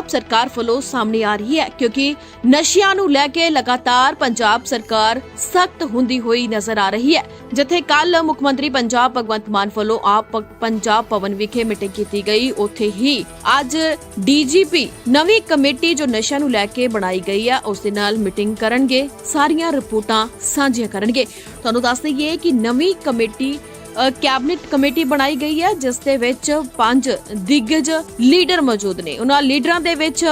ਪੰਜਾਬ ਸਰਕਾਰ ਵੱਲੋਂ ਸਾਹਮਣੇ ਆ ਰਹੀ ਹੈ ਕਿਉਂਕਿ ਨਸ਼ਿਆਂ ਨੂੰ ਲੈ ਕੇ ਲਗਾਤਾਰ ਪੰਜਾਬ ਸਰਕਾਰ ਸਖਤ ਹੁੰਦੀ ਹੋਈ ਨਜ਼ਰ ਆ ਰਹੀ ਹੈ। ਜਿੱਥੇ ਕੱਲ ਮੁੱਖ ਮੰਤਰੀ ਪੰਜਾਬ ਭਗਵੰਤ ਮਾਨ ਵੱਲੋਂ ਆਪ ਪੰਜਾਬ ਭਵਨ ਵਿਖੇ ਮੀਟਿੰਗ ਕੀਤੀ ਗਈ। ਉੱਥੇ ਹੀ ਅੱਜ ਡੀਜੀਪੀ ਨਵੀਂ ਕਮੇਟੀ ਜੋ ਨਸ਼ਿਆਂ ਨੂੰ ਲੈ ਕੇ ਬਣਾਈ ਗਈ ਹੈ, ਉਸ ਦੇ ਨਾਲ ਮੀਟਿੰਗ ਕਰਨਗੇ। ਸਾਰੀਆਂ ਰਿਪੋਰਟਾਂ ਸਾਂਝੀਆਂ ਕਰਨਗੇ। ਤੁਹਾਨੂੰ ਦੱਸ ਦਈਏ ਕਿ ਨਵੀਂ ਕਮੇਟੀ ਕੈਬਨਿਟ ਕਮੇਟੀ ਬਣਾਈ ਗਈ ਹੈ, ਜਿਸ ਦੇ ਵਿੱਚ ਪੰਜ ਦਿੱਗਜ ਲੀਡਰ ਮੌਜੂਦ ਨੇ। ਉਹਨਾਂ ਲੀਡਰਾਂ ਦੇ ਵਿੱਚ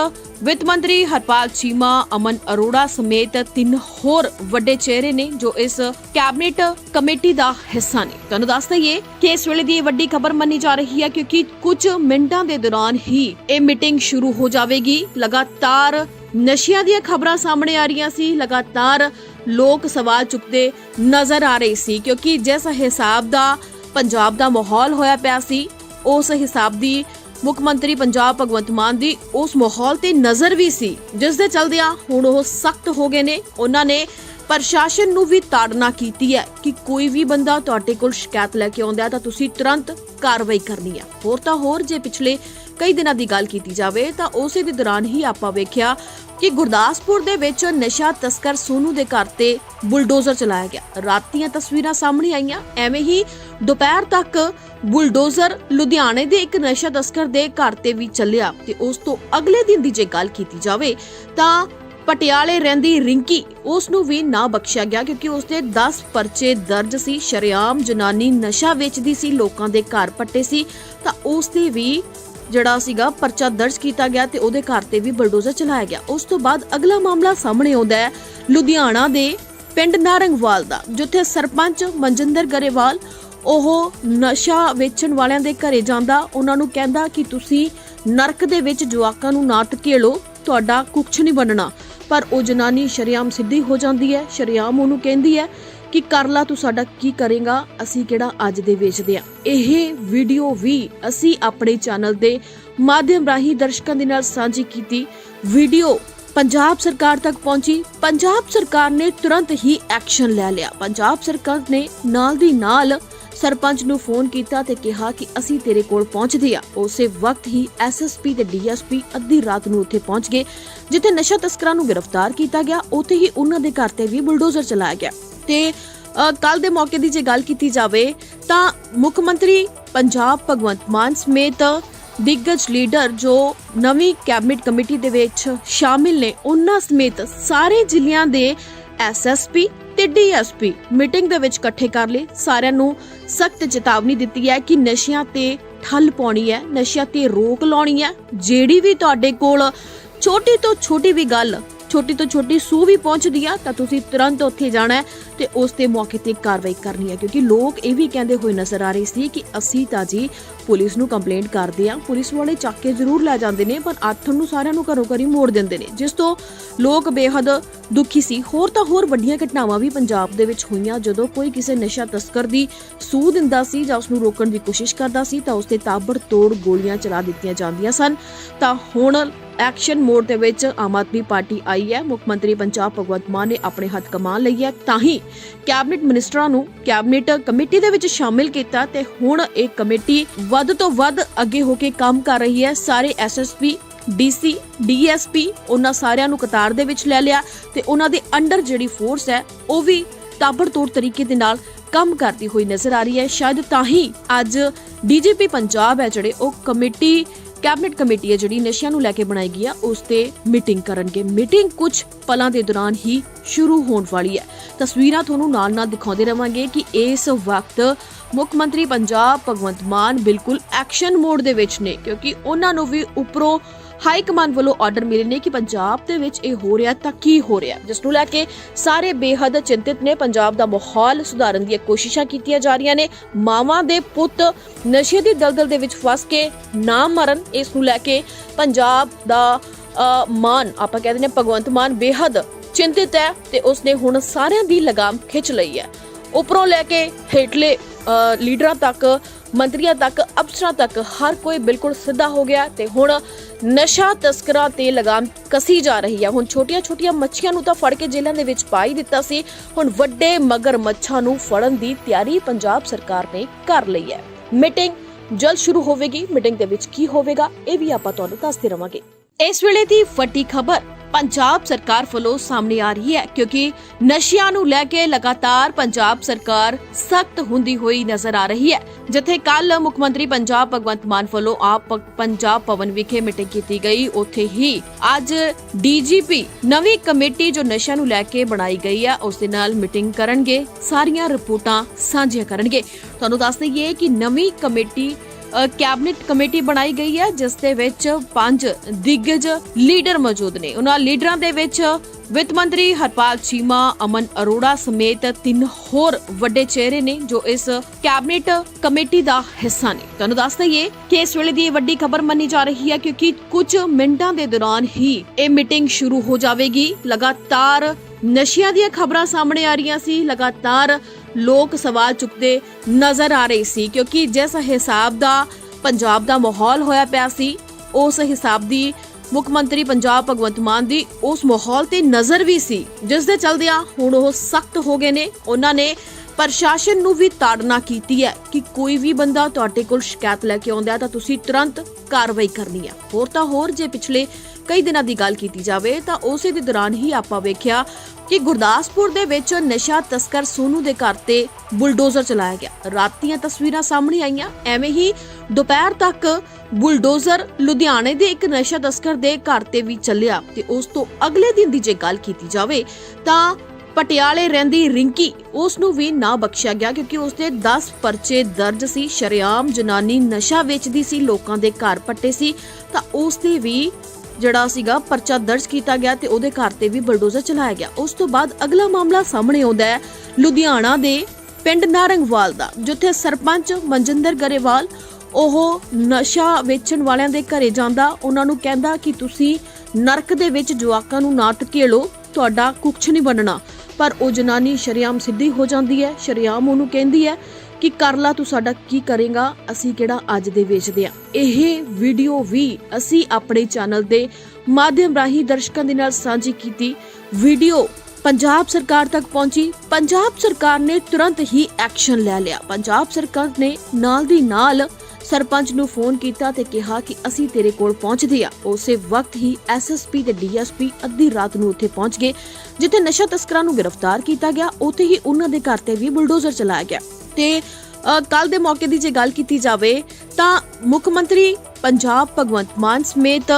ਵਿੱਤ ਮੰਤਰੀ ਹਰਪਾਲ ਚੀਮਾ, ਅਮਨ ਅਰੋੜਾ ਸਮੇਤ ਤਿੰਨ ਹੋਰ ਵੱਡੇ ਚਿਹਰੇ ਨੇ, ਜੋ ਇਸ ਕੈਬਨਿਟ ਕਮੇਟੀ ਦਾ ਹਿੱਸਾ ਨੇ। ਤੁਹਾਨੂੰ ਦੱਸ ਦਈਏ ਕਿ ਇਸ ਵੇਲੇ ਦੀ ਇਹ ਵੱਡੀ ਖਬਰ ਮੰਨੀ ਜਾ ਰਹੀ ਹੈ, ਕਿਉਂਕਿ ਕੁਝ ਮਿੰਟਾਂ ਦੇ ਦੌਰਾਨ ਹੀ ਇਹ ਮੀਟਿੰਗ ਸ਼ੁਰੂ ਹੋ ਜਾਵੇਗੀ। ਲਗਾਤਾਰ ਨਸ਼ਿਆਂ ਦੀਆਂ ਖਬਰਾਂ ਸਾਹਮਣੇ ਆ ਰਹੀਆਂ ਸੀ, ਲਗਾਤਾਰ ਲੋਕ ਸਵਾਲ ਚੁੱਕਦੇ ਨਜ਼ਰ ਆ ਰਹੇ ਸੀ, ਕਿਉਂਕਿ ਜਿਸ ਹਿਸਾਬ ਦਾ ਪੰਜਾਬ ਦਾ ਮਾਹੌਲ ਹੋਇਆ ਪਿਆ ਸੀ, ਉਸ ਹਿਸਾਬ ਦੀ ਮੁੱਖ ਮੰਤਰੀ ਪੰਜਾਬ ਭਗਵੰਤ ਮਾਨ ਦੀ ਉਸ ਮਾਹੌਲ ਤੇ ਨਜ਼ਰ ਵੀ ਸੀ, ਜਿਸ ਦੇ ਚਲਦਿਆਂ ਹੁਣ ਉਹ ਸਖਤ ਹੋ ਗਏ ਨੇ। ਉਹਨਾਂ ਨੇ ਪ੍ਰਸ਼ਾਸਨ ਨੂੰ ਵੀ ਤਾੜਨਾ ਕੀਤੀ ਹੈ ਕਿ ਕੋਈ ਵੀ ਬੰਦਾ ਤੁਹਾਡੇ ਕੋਲ ਸ਼ਿਕਾਇਤ ਲੈ ਕੇ ਆਉਂਦਾ ਤਾਂ ਤੁਸੀਂ ਤੁਰੰਤ ਕਾਰਵਾਈ ਕਰਨੀ ਹੈ। ਹੋਰ ਤਾਂ ਹੋਰ ਜੇ ਪਿਛਲੇ ਕਈ ਦਿਨਾਂ ਦੀ ਗੱਲ ਕੀਤੀ ਜਾਵੇ ਤਾਂ ਉਸੇ ਦੇ ਦੌਰਾਨ ਹੀ ਆਪਾਂ ਵੇਖਿਆ ਕਿ ਗੁਰਦਾਸਪੁਰ ਦੇ ਵਿੱਚ ਨਸ਼ਾ ਤਸਕਰ ਸੋਨੂ ਦੇ ਘਰ ਤੇ ਬੁਲਡੋਜ਼ਰ ਚਲਾਇਆ ਗਿਆ। ਰਾਤੀਆਂ ਤਸਵੀਰਾਂ ਸਾਹਮਣੇ ਆਈਆਂ। ਐਵੇਂ ਹੀ ਦੁਪਹਿਰ ਤੱਕ ਬੁਲਡੋਜ਼ਰ ਲੁਧਿਆਣੇ ਦੇ ਇੱਕ ਨਸ਼ਾ ਤਸਕਰ ਦੇ ਘਰ ਤੇ ਵੀ ਚੱਲਿਆ ਤੇ ਉਸ ਤੋਂ ਅਗਲੇ ਦਿਨ ਦੀ ਜੇ ਗੱਲ ਕੀਤੀ ਜਾਵੇ ਤਾਂ ਪਟਿਆਲੇ ਰਹਿੰਦੀ ਰਿੰਕੀ ਉਸ ਨੂੰ ਵੀ ਨਾ ਬਖਸ਼ਿਆ ਗਿਆ ਕਿਉਂਕਿ ਉਸ ਦੇ 10 ਪਰਚੇ ਦਰਜ ਸੀ, ਸ਼ਰਿਆਮ ਜਨਾਨੀ ਨਸ਼ਾ ਵੇਚਦੀ ਸੀ, ਲੋਕਾਂ ਦੇ ਘਰ ਪੱਟੇ ਸੀ ਤਾਂ ਉਸ ਤੇ ਵੀ ਜਿਹੜਾ ਸੀਗਾ ਪਰਚਾ ਦਰਜ ਕੀਤਾ ਗਿਆ ਤੇ ਉਹਦੇ ਘਰ ਤੇ ਵੀ ਬਲਡੋਜ਼ਰ ਚਲਾਇਆ ਗਿਆ। ਉਸ ਤੋਂ ਬਾਅਦ ਅਗਲਾ ਮਾਮਲਾ ਸਾਹਮਣੇ ਆਉਂਦਾ ਹੈ, ਲੁਧਿਆਣਾ ਦੇ ਪਿੰਡ ਨਾਰੰਗਵਾਲ ਦਾ, ਜਿੱਥੇ ਸਰਪੰਚ ਮਨਜਿੰਦਰ ਗਰੇਵਾਲ ਉਹ ਨਸ਼ਾ ਵੇਚਣ ਵਾਲਿਆਂ ਦੇ ਘਰੇ ਜਾਂਦਾ। ਉਹਨਾਂ ਨੂੰ ਕਹਿੰਦਾ ਕਿ ਤੁਸੀਂ ਨਰਕ ਦੇ ਵਿੱਚ ਜਵਾਕਾਂ ਨੂੰ ਨਾ ਧਕੇਲੋ, ਤੁਹਾਡਾ ਕੁਛ ਨਹੀਂ ਬਣਨਾ। ਪਰ ਉਹ ਜਨਾਨੀ ਸ਼ਰਿਆਮ ਸਿੱਧੀ ਹੋ ਜਾਂਦੀ ਹੈ, ਸ਼ਰਿਆਮ ਉਹਨੂੰ ਕਹਿੰਦੀ ਹੈ ਕਿ ਕਰ ਲਾ ਤੂੰ ਸਾਡਾ ਕੀ ਕਰੇਗਾ, ਅਸੀਂ ਕਿਹੜਾ ਅੱਜ ਦੇ ਵੇਚਦੇ ਆ। ਇਹ ਵੀਡੀਓ ਵੀ ਅਸੀਂ ਆਪਣੇ ਚੈਨਲ ਦੇ ਮਾਧਿਅਮ ਰਾਹੀਂ ਦਰਸ਼ਕਾਂ ਦੇ ਨਾਲ ਸਾਂਝੀ ਕੀਤੀ। ਵੀਡੀਓ ਪੰਜਾਬ ਸਰਕਾਰ ਤੱਕ ਪਹੁੰਚੀ। ਪੰਜਾਬ ਸਰਕਾਰ ਨੇ ਤੁਰੰਤ ਹੀ ਐਕਸ਼ਨ ਲੈ ਲਿਆ। ਪੰਜਾਬ ਸਰਕਾਰ ਨੇ ਨਾਲ ਦੀ ਨਾਲ ਸਰਪੰਚ ਨੂੰ ਫੋਨ ਕੀਤਾ ਤੇ ਕਿਹਾ ਕਿ ਅਸੀਂ ਤੇਰੇ ਕੋਲ ਪਹੁੰਚਦੇ ਆ। ਉਸੇ ਵਕਤ ਹੀ ਐਸਐਸਪੀ ਤੇ ਡੀਐਸਪੀ ਅੱਧੀ ਰਾਤ ਨੂੰ ਉੱਥੇ ਪਹੁੰਚ ਗਏ, ਜਿੱਥੇ ਨਸ਼ਾ ਤਸਕਰਾਂ ਨੂੰ ਗ੍ਰਿਫਤਾਰ ਕੀਤਾ ਗਿਆ। ਉੱਥੇ ਹੀ ਉਹਨਾਂ ਦੇ ਘਰ ਤੇ ਵੀ ਬੁਲਡੋਜ਼ਰ ਚਲਾਇਆ ਗਿਆ। ਤੇ ਕੱਲ ਦੇ ਮੌਕੇ ਦੀ ਜੇ ਗੱਲ ਕੀਤੀ ਜਾਵੇ, ਤਾਂ ਮੁੱਖ ਮੰਤਰੀ ਪੰਜਾਬ ਭਗਵੰਤ ਮਾਨ ਸਮੇਤ ਦਿੱਗਜ ਲੀਡਰ ਜੋ ਨਵੀਂ ਕੈਬਨਿਟ ਕਮੇਟੀ ਦੇ ਵਿੱਚ ਸ਼ਾਮਿਲ ਨੇ, ਉਹਨਾਂ ਸਮੇਤ ਸਾਰੇ ਜ਼ਿਲ੍ਹਿਆਂ ਦੇ ਐਸਐਸਪੀ ਤੇ ਡੀਐਸਪੀ ਮੀਟਿੰਗ ਦੇ ਵਿੱਚ ਇਕੱਠੇ ਕਰ ਲਏ। ਸਾਰਿਆਂ ਨੂੰ ਸਖਤ ਚੇਤਾਵਨੀ ਦਿੱਤੀ ਹੈ ਕਿ ਨਸ਼ਿਆਂ ਤੇ ਠੱਲ ਪਾਉਣੀ ਹੈ, ਨਸ਼ਿਆਂ ਤੇ ਰੋਕ ਲਾਉਣੀ ਹੈ। ਜਿਹੜੀ ਵੀ ਤੁਹਾਡੇ ਕੋਲ ਛੋਟੀ ਤੋਂ ਛੋਟੀ ਵੀ ਗੱਲ ਛੋਟੀ ਤੋਂ ਛੋਟੀ ਸੂ ਵੀ ਪਹੁੰਚਦੀ ਆ, ਤਾਂ ਤੁਸੀਂ ਤੁਰੰਤ ਉੱਥੇ ਜਾਣਾ ਹੈ ਤੇ ਉਸ ਤੇ ਮੌਕੇ ਤੇ ਕਾਰਵਾਈ ਕਰਨੀ ਹੈ, ਕਿਉਂਕਿ ਲੋਕ ਇਹ ਵੀ ਕਹਿੰਦੇ ਹੋਏ ਨਜ਼ਰ ਆ ਰਹੇ ਸੀ ਕਿ ਅਸੀਂ ਤਾਂ ਜੀ ਪੁਲਿਸ ਨੂੰ ਕੰਪਲੇਂਟ ਕਰਦੇ ਆ ਪੁਲਿਸ ਵਾਲੇ ਚੱਕ ਕੇ ਜ਼ਰੂਰ ਲੈ ਜਾਂਦੇ ਨੇ, ਪਰ ਆਥਣ ਨੂੰ ਸਾਰਿਆਂ ਨੂੰ ਘਰੋਂ ਘਰੀ ਮੋੜ ਦਿੰਦੇ ਨੇ। ਜਿਸ ਤੋਂ ਲੋਕ ਬੇਹੱਦ ਦੁਖੀ ਸੀ। ਹੋਰ ਤਾਂ ਹੋਰ ਵੱਡੀਆਂ ਘਟਨਾਵਾਂ ਵੀ ਪੰਜਾਬ ਦੇ ਵਿੱਚ ਹੋਈਆਂ। ਜਦੋਂ ਕੋਈ ਕਿਸੇ ਨਸ਼ਾ ਤਸਕਰ ਦੀ ਸੂਹ ਦਿੰਦਾ ਸੀ ਜਾਂ ਉਸ ਨੂੰ ਰੋਕਣ ਦੀ ਕੋਸ਼ਿਸ਼ ਕਰਦਾ ਸੀ, ਤਾਂ ਉਸ ਤੇ ਤਾਬੜ ਤੋੜ ਗੋਲੀਆਂ ਚਲਾ ਦਿੱਤੀਆਂ ਜਾਂਦੀਆਂ ਸਨ। ਤਾਂ ਹੁਣ ਐਕਸ਼ਨ ਮੋਡ ਦੇ ਵਿੱਚ ਆਮ ਆਦਮੀ ਪਾਰਟੀ ਆਈ ਹੈ। ਮੁੱਖ ਮੰਤਰੀ ਪੰਜਾਬ ਭਗਵੰਤ ਮਾਨ ਨੇ ਆਪਣੇ ਹੱਥ ਕਮਾਨ ਲਈ ਹੈ। ਤਾਂ ਹੀ ਕੈਬਨਿਟ ਮਿਨਿਸਟਰਾਂ ਨੂੰ ਕੈਬਨਿਟ ਕਮੇਟੀ ਦੇ ਵਿੱਚ ਸ਼ਾਮਿਲ ਕੀਤਾ ਤੇ ਹੁਣ ਇਹ ਕਮੇਟੀ ਵੱਧ ਤੋਂ ਵੱਧ ਅੱਗੇ ਹੋ ਕੇ ਕੰਮ ਕਰ ਰਹੀ ਹੈ। ਸਾਰੇ ਐਸਐਸਪੀ ਡੀਸੀ ਡੀਐਸਪੀ ਉਹਨਾਂ ਸਾਰਿਆਂ ਨੂੰ ਕਤਾਰ ਦੇ ਵਿੱਚ ਲੈ ਲਿਆ ਤੇ ਉਹਨਾਂ ਦੇ ਅੰਡਰ ਜਿਹੜੀ ਫੋਰਸ ਹੈ, ਉਹ ਵੀ ਤਾਬੜਤੋੜ ਤਰੀਕੇ ਦੇ ਨਾਲ ਕੰਮ ਕਰਦੀ ਹੋਈ ਨਜ਼ਰ ਆ ਰਹੀ ਹੈ। ਸ਼ਾਇਦ ਤਾਂ ਹੀ ਅੱਜ ਡੀਜੀਪੀ ਪੰਜਾਬ ਹੈ ਜਿਹੜੇ ਉਹ ਕਮੇਟੀ ਕੈਬਨਿਟ ਕਮੇਟੀ ਹੈ ਜਿਹੜੀ ਨਸ਼ਿਆਂ ਨੂੰ ਲੈ ਕੇ ਬਣਾਈ ਗਈ ਹੈ, ਉਸ ਤੇ ਮੀਟਿੰਗ ਕਰਨਗੇ। ਮੀਟਿੰਗ ਕੁਝ ਪਲਾਂ ਦੇ ਦੌਰਾਨ ਹੀ ਸ਼ੁਰੂ ਹੋਣ ਵਾਲੀ ਹੈ। ਤਸਵੀਰਾਂ ਤੁਹਾਨੂੰ ਨਾਲ-ਨਾਲ ਦਿਖਾਉਂਦੇ ਰਵਾਂਗੇ ਕਿ ਇਸ ਵਕਤ ਮੁੱਖ ਮੰਤਰੀ ਪੰਜਾਬ ਭਗਵੰਤ ਮਾਨ ਬਿਲਕੁਲ ਐਕਸ਼ਨ ਮੋਡ ਦੇ ਵਿੱਚ ਨੇ, ਕਿਉਂਕਿ ਉਹਨਾਂ ਨੂੰ ਵੀ ਉਪਰੋਂ ਹਾਈ ਕਮਾਂਡ ਵੱਲੋਂ ਆਰਡਰ ਮਿਲੇ ਨੇ ਕਿ ਪੰਜਾਬ ਦੇ ਵਿੱਚ ਇਹ ਹੋ ਰਿਹਾ ਤਾਂ ਕੀ ਹੋ ਰਿਹਾ? ਜਿਸ ਨੂੰ ਲੈ ਕੇ ਸਾਰੇ ਬੇਹੱਦ ਚਿੰਤਿਤ ਨੇ। ਪੰਜਾਬ ਦਾ ਮਾਹੌਲ ਸੁਧਾਰਨ ਦੀਆਂ ਕੋਸ਼ਿਸ਼ਾਂ ਕੀਤੀਆਂ ਜਾ ਰਹੀਆਂ ਨੇ। ਮਾਵਾਂ ਦੇ ਪੁੱਤ ਨਸ਼ੇ ਦੀ ਦਲਦਲ ਦੇ ਵਿੱਚ ਫਸ ਕੇ ਨਾ ਮਰਨ, ਇਸ ਨੂੰ ਲੈ ਕੇ ਪੰਜਾਬ ਦਾ ਮਾਨ ਆਪਾਂ ਕਹਿੰਦੇ ਨੇ ਭਗਵੰਤ ਮਾਨ ਬੇਹੱਦ ਚਿੰਤਿਤ ਹੈ ਤੇ ਉਸਨੇ ਹੁਣ ਸਾਰਿਆਂ ਦੀ ਲਗਾਮ ਖਿੱਚ ਲਈ ਹੈ। ਉੱਪਰੋਂ ਲੈ ਕੇ ਹੇਠਲੇ ਲੀਡਰਾਂ ਤੱਕ ਮੰਤਰੀਆਂ ਤੱਕ, ਅਫਸਰਾਂ ਤੱਕ ਹਰ ਕੋਈ ਬਿਲਕੁਲ ਸਿੱਧਾ ਹੋ ਗਿਆ ਤੇ ਹੁਣ ਨਸ਼ਾ ਤਸਕਰਾਂ ਤੇ ਲਗਾਮ ਕਸੀ ਜਾ ਰਹੀ ਹੈ ਹੁਣ ਛੋਟੀਆਂ-ਛੋਟੀਆਂ ਮੱਛੀਆਂ ਨੂੰ ਤਾਂ ਫੜ ਕੇ ਜੇਲ੍ਹਾਂ ਦੇ ਵਿੱਚ ਪਾ ਦਿੱਤਾ ਸੀ। ਹੁਣ ਵੱਡੇ ਮਗਰ ਮੱਛਾਂ ਨੂੰ ਫੜਨ ਦੀ ਤਿਆਰੀ ਪੰਜਾਬ ਸਰਕਾਰ ਨੇ ਕਰ ਲਈ ਹੈ। ਮੀਟਿੰਗ ਜਲਦ ਸ਼ੁਰੂ ਹੋਵੇਗੀ। ਮੀਟਿੰਗ ਦੇ ਵਿੱਚ ਕੀ ਹੋਵੇਗਾ, ਇਹ ਵੀ ਆਪਾਂ ਤੁਹਾਨੂੰ ਦੱਸਦੇ ਰਵਾਂਗੇ। ਇਸ ਵੇਲੇ ਦੀ ਵੱਡੀ ਖਬਰ ਪੰਜਾਬ ਸਰਕਾਰ ਵੱਲੋਂ ਸਾਹਮਣੇ ਆ ਰਹੀ ਹੈ, ਕਿਉਂਕਿ ਨਸ਼ਿਆਂ ਨੂੰ ਲੈ ਕੇ ਲਗਾਤਾਰ ਪੰਜਾਬ ਸਰਕਾਰ ਸਖਤ ਹੁੰਦੀ ਹੋਈ ਨਜ਼ਰ ਆ ਰਹੀ ਹੈ। ਜਿੱਥੇ ਕੱਲ ਮੁੱਖ ਮੰਤਰੀ ਪੰਜਾਬ ਭਗਵੰਤ ਮਾਨ ਵੱਲੋਂ ਆਪ ਪੰਜਾਬ ਭਵਨ ਵਿਖੇ ਮੀਟਿੰਗ ਕੀਤੀ ਗਈ। ਉੱਥੇ ਹੀ ਅੱਜ ਡੀਜੀਪੀ ਨਵੀਂ ਕਮੇਟੀ ਜੋ ਨਸ਼ਿਆਂ ਨੂੰ ਲੈ ਕੇ ਬਣਾਈ ਗਈ ਹੈ, ਉਸ ਦੇ ਨਾਲ ਮੀਟਿੰਗ ਕਰਨਗੇ। ਸਾਰੀਆਂ ਰਿਪੋਰਟਾਂ ਸਾਂਝੀਆਂ ਕਰਨਗੇ। ਤੁਹਾਨੂੰ ਦੱਸ ਦਈਏ ਕਿ ਨਵੀਂ ਕਮੇਟੀ ਕੈਬਨਿਟ ਕਮੇਟੀ ਬਣਾਈ ਗਈ ਹੈ, ਜਿਸ ਦੇ ਵਿੱਚ ਪੰਜ ਦਿੱਗਜ ਲੀਡਰ ਮੌਜੂਦ ਨੇ। ਉਹਨਾਂ ਲੀਡਰਾਂ ਦੇ ਵਿੱਚ ਵਿੱਤ ਮੰਤਰੀ ਹਰਪਾਲ ਚੀਮਾ, ਅਮਨ ਅਰੋੜਾ ਸਮੇਤ ਤਿੰਨ ਹੋਰ ਵੱਡੇ ਚਿਹਰੇ ਨੇ, ਜੋ ਇਸ ਕੈਬਨਿਟ ਕਮੇਟੀ ਦਾ ਹਿੱਸਾ ਨੇ। ਤੁਹਾਨੂੰ ਦੱਸ ਦਈਏ ਕਿ ਇਸ ਵੇਲੇ ਦੀ ਇਹ ਵੱਡੀ ਖਬਰ ਮੰਨੀ ਜਾ ਰਹੀ ਹੈ, ਕਿਉਂਕਿ ਕੁਝ ਮਿੰਟਾਂ ਦੇ ਦੌਰਾਨ ਹੀ ਇਹ ਮੀਟਿੰਗ ਸ਼ੁਰੂ ਹੋ ਜਾਵੇਗੀ। ਲਗਾਤਾਰ ਨਸ਼ਿਆਂ ਦੀਆਂ ਖਬਰਾਂ ਸਾਹਮਣੇ ਆ ਰਹੀਆਂ ਸੀ, ਲਗਾਤਾਰ ਲੋਕ ਸਵਾਲ ਚੁੱਕਦੇ ਨਜ਼ਰ ਆ ਰਹੇ ਸੀ, ਕਿਉਂਕਿ ਜਿਸ ਹਿਸਾਬ ਦਾ ਪੰਜਾਬ ਦਾ ਮਾਹੌਲ ਹੋਇਆ ਪਿਆ ਸੀ, ਉਸ ਹਿਸਾਬ ਦੀ ਮੁੱਖ ਮੰਤਰੀ ਪੰਜਾਬ ਭਗਵੰਤ ਮਾਨ ਦੀ ਉਸ ਮਾਹੌਲ ਤੇ ਨਜ਼ਰ ਵੀ ਸੀ, ਜਿਸ ਦੇ ਚਲਦਿਆਂ ਹੁਣ ਉਹ ਸਖਤ ਹੋ ਗਏ ਨੇ। ਉਹਨਾਂ ਨੇ ਪ੍ਰਸ਼ਾਸਨ ਨੂੰ ਵੀ ਤਾੜਨਾ ਕੀਤੀ ਹੈ ਕਿ ਕੋਈ ਵੀ ਬੰਦਾ ਤੁਹਾਡੇ ਕੋਲ ਸ਼ਿਕਾਇਤ ਲੈ ਕੇ ਆਉਂਦਾ ਤਾਂ ਤੁਸੀਂ ਤੁਰੰਤ ਕਾਰਵਾਈ ਕਰਨੀ ਹੈ। ਹੋਰ ਤਾਂ ਹੋਰ ਜੇ ਪਿਛਲੇ ਕਈ ਦਿਨਾਂ ਦੀ ਗੱਲ ਕੀਤੀ ਜਾਵੇ ਤਾਂ ਉਸੇ ਦੇ ਦੌਰਾਨ ਹੀ ਆਪਾਂ ਵੇਖਿਆ ਕਿ ਗੁਰਦਾਸਪੁਰ ਦੇ ਵਿੱਚ ਨਸ਼ਾ ਤਸਕਰ ਸੋਨੂ ਦੇ ਘਰ ਤੇ ਬੁਲਡੋਜ਼ਰ ਚਲਾਇਆ ਗਿਆ। ਰਾਤੀਆਂ ਤਸਵੀਰਾਂ ਸਾਹਮਣੇ ਆਈਆਂ, ਐਵੇਂ ਹੀ ਦੁਪਹਿਰ ਤੱਕ ਬੁਲਡੋਜ਼ਰ ਲੁਧਿਆਣੇ ਦੇ ਇੱਕ ਨਸ਼ਾ ਤਸਕਰ ਦੇ ਘਰ ਤੇ ਵੀ ਚੱਲਿਆ ਤੇ ਉਸ ਤੋਂ ਅਗਲੇ ਦਿਨ ਦੀ ਜੇ ਗੱਲ ਕੀਤੀ ਜਾਵੇ ਤਾਂ ਪਟਿਆਲੇ ਰਹਿੰਦੀ ਰਿੰਕੀ ਉਸ ਨੂੰ ਵੀ ਨਾ ਬਖਸ਼ਿਆ ਗਿਆ ਕਿਉਂਕਿ ਉਸ ਦੇ 10 ਪਰਚੇ ਦਰਜ ਸੀ, ਸ਼ਰੇਆਮ ਜਨਾਨੀ ਨਸ਼ਾ ਵੇਚਦੀ ਸੀ, ਲੋਕਾਂ ਦੇ ਘਰ ਪੱਟੇ ਸੀ ਤਾਂ ਉਸ ਤੇ ਵੀ ਜਿਹੜਾ ਸੀਗਾ ਪਰਚਾ ਦਰਜ ਕੀਤਾ ਗਿਆ ਤੇ ਉਹਦੇ ਘਰ ਤੇ ਵੀ ਬਲਡੋਜ਼ਰ ਚਲਾਇਆ ਗਿਆ। ਉਸ ਤੋਂ ਬਾਅਦ ਅਗਲਾ ਮਾਮਲਾ ਸਾਹਮਣੇ ਆਉਂਦਾ ਹੈ, ਲੁਧਿਆਣਾ ਦੇ ਪਿੰਡ ਨਾਰੰਗਵਾਲ ਦਾ, ਜਿੱਥੇ ਸਰਪੰਚ ਮਨਜਿੰਦਰ ਗਰੇਵਾਲ ਉਹ ਨਸ਼ਾ ਵੇਚਣ ਵਾਲਿਆਂ ਦੇ ਘਰੇ ਜਾਂਦਾ। ਉਹਨਾਂ ਨੂੰ ਕਹਿੰਦਾ ਕਿ ਤੁਸੀਂ ਨਰਕ ਦੇ ਵਿੱਚ ਜਵਾਕਾਂ ਨੂੰ ਨਾ ਧਕੇਲੋ, ਤੁਹਾਡਾ ਕੁਛ ਨਹੀਂ ਬਣਨਾ। ਪਰ ਉਹ ਜਨਾਨੀ ਸ਼ਰਿਆਮ ਸਿੱਧੀ ਹੋ ਜਾਂਦੀ ਹੈ, ਸ਼ਰਿਆਮ ਉਹਨੂੰ ਕਹਿੰਦੀ ਹੈ ਕਿ ਕਰ ਲਾ ਤੂੰ ਸਾਡਾ ਕੀ ਕਰੇਗਾ, ਅਸੀਂ ਕਿਹੜਾ ਅੱਜ ਦੇ ਵੇਚਦੇ ਆ। ਇਹ ਵੀਡੀਓ ਵੀ ਅਸੀਂ ਆਪਣੇ ਚੈਨਲ ਦੇ ਮਾਧਿਅਮ ਰਾਹੀਂ ਦਰਸ਼ਕਾਂ ਦੇ ਨਾਲ ਸਾਂਝੀ ਕੀਤੀ। ਵੀਡੀਓ ਪੰਜਾਬ ਸਰਕਾਰ ਤੱਕ ਪਹੁੰਚੀ। ਪੰਜਾਬ ਸਰਕਾਰ ਨੇ ਤੁਰੰਤ ਹੀ ਐਕਸ਼ਨ ਲੈ ਲਿਆ। ਪੰਜਾਬ ਸਰਕਾਰ ਨੇ ਨਾਲ ਦੀ ਨਾਲ ਸਰਪੰਚ ਨੂੰ ਫੋਨ ਕੀਤਾ ਤੇ ਕਿਹਾ ਕਿ ਅਸੀਂ ਤੇਰੇ ਕੋਲ ਪਹੁੰਚਦੇ ਆ। ਉਸੇ ਵਕਤ ਹੀ ਐਸਐਸਪੀ ਤੇ ਡੀਐਸਪੀ ਅੱਧੀ ਰਾਤ ਨੂੰ ਉੱਥੇ ਪਹੁੰਚ ਗਏ, ਜਿੱਥੇ ਨਸ਼ਾ ਤਸਕਰਾਂ ਨੂੰ ਗ੍ਰਿਫਤਾਰ ਕੀਤਾ ਗਿਆ। ਉੱਥੇ ਹੀ ਉਹਨਾਂ ਦੇ ਘਰ ਤੇ ਵੀ ਬੁਲਡੋਜ਼ਰ ਚਲਾਇਆ ਗਿਆ। ਤੇ ਕੱਲ ਦੇ ਮੌਕੇ ਦੀ ਜੇ ਗੱਲ ਕੀਤੀ ਜਾਵੇ, ਤਾਂ ਮੁੱਖ ਮੰਤਰੀ ਪੰਜਾਬ ਭਗਵੰਤ ਮਾਨ ਸਮੇਤ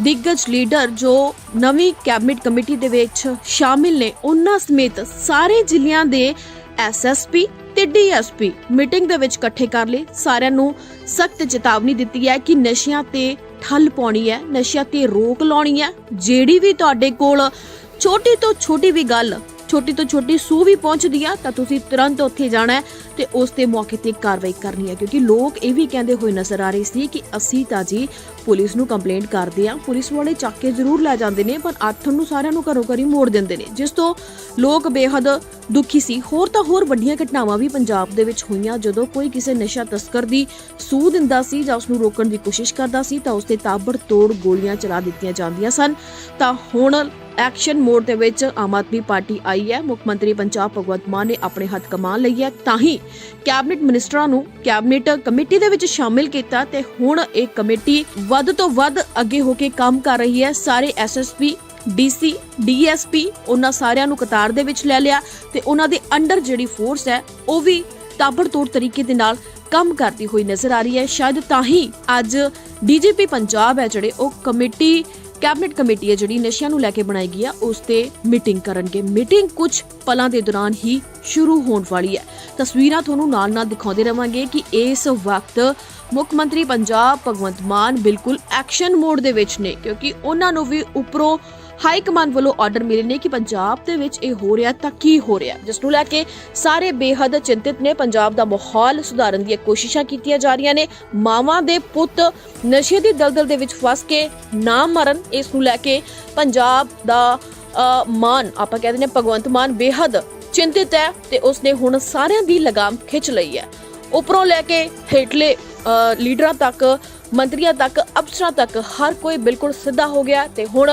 ਦਿੱਗਜ ਲੀਡਰ ਜੋ ਨਵੀਂ ਕੈਬਨਿਟ ਕਮੇਟੀ ਦੇ ਵਿੱਚ ਸ਼ਾਮਿਲ ਨੇ, ਉਹਨਾਂ ਸਮੇਤ ਸਾਰੇ ਜ਼ਿਲ੍ਹਿਆਂ ਦੇ ਐਸਐਸਪੀ ਤੇ ਡੀਐਸਪੀ ਮੀਟਿੰਗ ਦੇ ਵਿੱਚ ਇਕੱਠੇ ਕਰ ਲਏ। ਸਾਰਿਆਂ ਨੂੰ ਸਖਤ ਚੇਤਾਵਨੀ ਦਿੱਤੀ ਹੈ ਕਿ ਨਸ਼ਿਆਂ ਤੇ ਠੱਲ ਪਾਉਣੀ ਹੈ, ਨਸ਼ਿਆਂ ਤੇ ਰੋਕ ਲਾਉਣੀ ਹੈ। ਜਿਹੜੀ ਵੀ ਤੁਹਾਡੇ ਕੋਲ ਛੋਟੀ ਤੋਂ ਛੋਟੀ ਵੀ ਗੱਲ ਛੋਟੀ ਤੋਂ ਛੋਟੀ ਸੂ ਵੀ ਪਹੁੰਚਦੀ ਆ, ਤਾਂ ਤੁਸੀਂ ਤੁਰੰਤ ਉੱਥੇ ਜਾਣਾ ਹੈ ਤੇ ਉਸ ਤੇ ਮੌਕੇ ਤੇ ਕਾਰਵਾਈ ਕਰਨੀ ਹੈ, ਕਿਉਂਕਿ ਲੋਕ ਇਹ ਵੀ ਕਹਿੰਦੇ ਹੋਏ ਨਜ਼ਰ ਆ ਰਹੇ ਸੀ ਕਿ ਅਸੀਂ ਤਾਂ ਜੀ ਪੁਲਿਸ ਨੂੰ ਕੰਪਲੇਂਟ ਕਰਦੇ ਆ ਪੁਲਿਸ ਵਾਲੇ ਚੱਕ ਕੇ ਜ਼ਰੂਰ ਲੈ ਜਾਂਦੇ ਨੇ, ਪਰ ਆਥਣ ਨੂੰ ਸਾਰਿਆਂ ਨੂੰ ਘਰੋਂ ਘਰੀ ਮੋੜ ਦਿੰਦੇ ਨੇ। ਜਿਸ ਤੋਂ ਲੋਕ ਬੇਹੱਦ ਦੁਖੀ ਸੀ। ਹੋਰ ਤਾਂ ਹੋਰ ਵੱਡੀਆਂ ਘਟਨਾਵਾਂ ਵੀ ਪੰਜਾਬ ਦੇ ਵਿੱਚ ਹੋਈਆਂ। ਜਦੋਂ ਕੋਈ ਕਿਸੇ ਨਸ਼ਾ ਤਸਕਰ ਦੀ ਸੂਹ ਦਿੰਦਾ ਸੀ ਜਾਂ ਉਸ ਨੂੰ ਰੋਕਣ ਦੀ ਕੋਸ਼ਿਸ਼ ਕਰਦਾ ਸੀ, ਤਾਂ ਉਸ ਤੇ ਤਾਬੜਤੋੜ ਗੋਲੀਆਂ ਚਲਾ ਦਿੱਤੀਆਂ ਜਾਂਦੀਆਂ ਸਨ। ਤਾਂ ਹੁਣ ਐਕਸ਼ਨ ਮੋਡ ਦੇ ਵਿੱਚ ਆਮ ਆਦਮੀ ਪਾਰਟੀ ਆਈ ਹੈ। ਮੁੱਖ ਮੰਤਰੀ ਪੰਜਾਬ ਭਗਵੰਤ ਮਾਨ ਨੇ ਆਪਣੇ ਹੱਥ ਕਮਾ ਲਈ ਹੈ। ਤਾਂ ਹੀ ਕੈਬਨਿਟ ਮਿਨਿਸਟਰਾਂ ਨੂੰ ਕੈਬਨਿਟ ਕਮੇਟੀ ਦੇ ਵਿੱਚ ਸ਼ਾਮਿਲ ਕੀਤਾ ਤੇ ਹੁਣ ਇਹ ਕਮੇਟੀ ਵੱਧ ਤੋਂ ਵੱਧ ਅੱਗੇ ਹੋ ਕੇ ਕੰਮ ਕਰ ਰਹੀ ਹੈ। ਸਾਰੇ ਐਸਐਸਪੀ ਡੀਸੀ ਡੀਐਸਪੀ ਉਹਨਾਂ ਸਾਰਿਆਂ ਨੂੰ ਕਤਾਰ ਦੇ ਵਿੱਚ ਲੈ ਲਿਆ ਤੇ ਉਹਨਾਂ ਦੇ ਅੰਡਰ ਜਿਹੜੀ ਫੋਰਸ ਹੈ, ਉਹ ਵੀ ਤਾਬੜਤੋੜ ਤਰੀਕੇ ਦੇ ਨਾਲ ਕੰਮ ਕਰਦੀ ਹੋਈ ਨਜ਼ਰ ਆ ਰਹੀ ਹੈ। ਸ਼ਾਇਦ ਤਾਂ ਹੀ ਅੱਜ ਡੀਜੀਪੀ ਪੰਜਾਬ ਹੈ ਜਿਹੜੇ ਉਹ ਕਮੇਟੀ ਕੈਬਨਿਟ ਕਮੇਟੀ ਹੈ ਜਿਹੜੀ ਨਸ਼ਿਆਂ ਨੂੰ ਲੈ ਕੇ ਬਣਾਈ ਗਈ ਆ ਉਸ ਤੇ ਮੀਟਿੰਗ ਕਰਨਗੇ। ਮੀਟਿੰਗ ਕੁਝ ਪਲਾਂ ਦੇ ਦੌਰਾਨ ਹੀ ਸ਼ੁਰੂ ਹੋਣ ਵਾਲੀ ਹੈ। ਤਸਵੀਰਾਂ ਤੁਹਾਨੂੰ ਨਾਲ-ਨਾਲ ਦਿਖਾਉਂਦੇ ਰਵਾਂਗੇ ਕਿ ਇਸ ਵਕਤ ਮੁੱਖ ਮੰਤਰੀ ਪੰਜਾਬ ਭਗਵੰਤ ਮਾਨ ਬਿਲਕੁਲ ਐਕਸ਼ਨ ਮੋਡ ਦੇ ਵਿੱਚ ਨੇ, ਕਿਉਂਕਿ ਉਹਨਾਂ ਨੂੰ ਵੀ ਉਪਰੋਂ ਹਾਈ ਕਮਾਂਡ ਵੱਲੋਂ ਆਰਡਰ ਮਿਲੇ ਨੇ ਕਿ ਪੰਜਾਬ ਦੇ ਵਿੱਚ ਇਹ ਹੋ ਰਿਹਾ ਤਾਂ ਕੀ ਹੋ ਰਿਹਾ? ਜਿਸ ਨੂੰ ਲੈ ਕੇ ਸਾਰੇ ਬੇਹੱਦ ਚਿੰਤਿਤ ਨੇ। ਪੰਜਾਬ ਦਾ ਮਾਹੌਲ ਸੁਧਾਰਨ ਦੀਆਂ ਕੋਸ਼ਿਸ਼ਾਂ ਕੀਤੀਆਂ ਜਾ ਰਹੀਆਂ ਨੇ। ਮਾਵਾਂ ਦੇ ਪੁੱਤ ਨਸ਼ੇ ਦੀ ਦਲਦਲ ਦੇ ਵਿੱਚ ਫਸ ਕੇ ਨਾ ਮਰਨ, ਇਸ ਨੂੰ ਲੈ ਕੇ ਪੰਜਾਬ ਦਾ ਮਾਨ ਆਪਾਂ ਕਹਿੰਦੇ ਨੇ ਭਗਵੰਤ ਮਾਨ ਬੇਹੱਦ ਚਿੰਤਿਤ ਹੈ ਤੇ ਉਸਨੇ ਹੁਣ ਸਾਰਿਆਂ ਦੀ ਲਗਾਮ ਖਿੱਚ ਲਈ ਹੈ। ਉਪਰੋਂ ਲੈ ਕੇ ਹੇਠਲੇ ਲੀਡਰਾਂ ਤੱਕ, ਮੰਤਰੀਆਂ ਤੱਕ, ਅਫਸਰਾਂ ਤੱਕ ਹਰ ਕੋਈ ਬਿਲਕੁਲ ਸਿੱਧਾ ਹੋ ਗਿਆ ਤੇ ਹੁਣ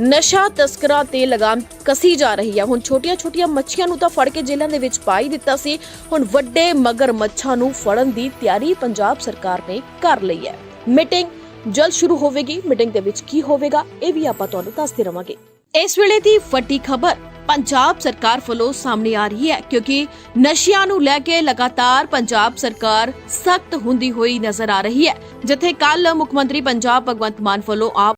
ਨਸ਼ਾ ਤਸਕਰਾਂ ਤੇ ਲਗਾਮ ਕਸੀ ਜਾ ਰਹੀ ਹੈ ਹੁਣ ਛੋਟੀਆਂ-ਛੋਟੀਆਂ ਮੱਛੀਆਂ ਨੂੰ ਤਾਂ ਫੜ ਕੇ ਜੇਲ੍ਹਾਂ ਦੇ ਵਿੱਚ ਪਾ ਦਿੱਤਾ ਸੀ। ਹੁਣ ਵੱਡੇ ਮਗਰ ਮੱਛਾਂ ਨੂੰ ਫੜਨ ਦੀ ਤਿਆਰੀ ਪੰਜਾਬ ਸਰਕਾਰ ਨੇ ਕਰ ਲਈ ਹੈ। ਮੀਟਿੰਗ ਜਲਦ ਸ਼ੁਰੂ ਹੋਵੇਗੀ। ਮੀਟਿੰਗ ਦੇ ਵਿੱਚ ਕੀ ਹੋਵੇਗਾ, ਇਹ ਵੀ ਆਪਾਂ ਤੁਹਾਨੂੰ ਦੱਸਦੇ ਰਵਾਂਗੇ। ਇਸ ਵੇਲੇ ਦੀ ਵੱਡੀ ਖਬਰ ਪੰਜਾਬ ਸਰਕਾਰ ਵੱਲੋਂ ਸਾਹਮਣੇ ਆ ਰਹੀ ਹੈ, ਕਿਉਂਕਿ ਨਸ਼ਿਆਂ ਨੂੰ ਲੈ ਕੇ ਲਗਾਤਾਰ ਪੰਜਾਬ ਸਰਕਾਰ ਸਖਤ ਹੁੰਦੀ ਹੋਈ ਨਜ਼ਰ ਆ ਰਹੀ ਹੈ। ਜਿੱਥੇ ਕੱਲ ਮੁੱਖ ਮੰਤਰੀ ਪੰਜਾਬ ਭਗਵੰਤ ਮਾਨ ਵੱਲੋਂ ਆਪ